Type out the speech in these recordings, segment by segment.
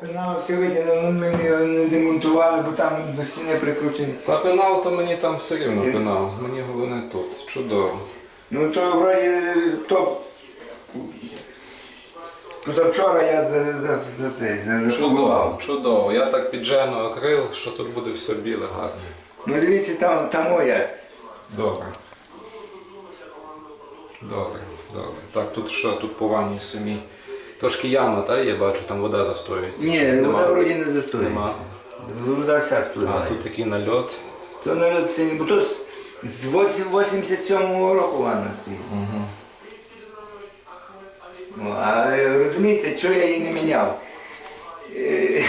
Пенал все витягнули, ну, ми його не демонтували, бо там до стіни прикручені. Та пенал то мені там все рівно пенал. Мені головне тут. Чудово. Ну то вроді то. Позавчора я за, за, за це за, Чудово, зафарбував. чудово. Я так піджену акрил, що тут буде все біле гарне. Ну дивіться, там, там о як. Добре. Добре, добре. Так, тут що, тут по ванні самі. Трошки яма, та я бачу, там вода застоюється. Ні, Нема. вода вроді не застоїть. Нема. Вода вся А, тут такий нальот. То народ сильний, бо то з- з 87-го року ванна стоїть. Угу. Ну, а е, розумієте, що я її не міняв? Е,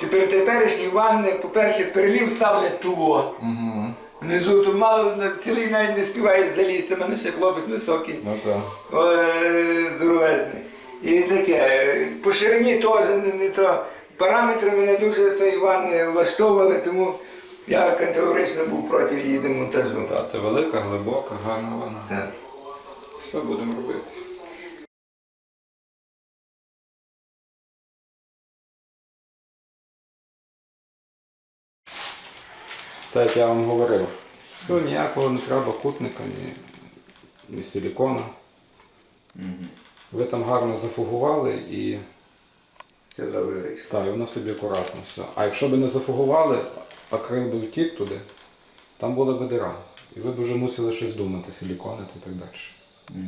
Тепер теперішні ванни, по-перше, перелів ставлять туго. Угу. Внизу то мало на цілий навіть не співаєш залізти, мене ще хлопець високий, Ну так. е, здоровезний. І таке. е, По ширині теж не, не то. Параметри мене дуже тої ванни влаштовували, тому я категорично був проти її демонтажу. Та, це велика, глибока, гарна ванна. Так. Все будемо робити. Так я вам говорив, все, ніякого не треба кутника, ні, ні силікона. Ви там гарно зафугували і, Це добре вийшло. та, і воно собі акуратно все. А якщо б не зафугували, акрил би втік туди, там була б дира. І ви б вже мусили щось думати, силіконити і так далі.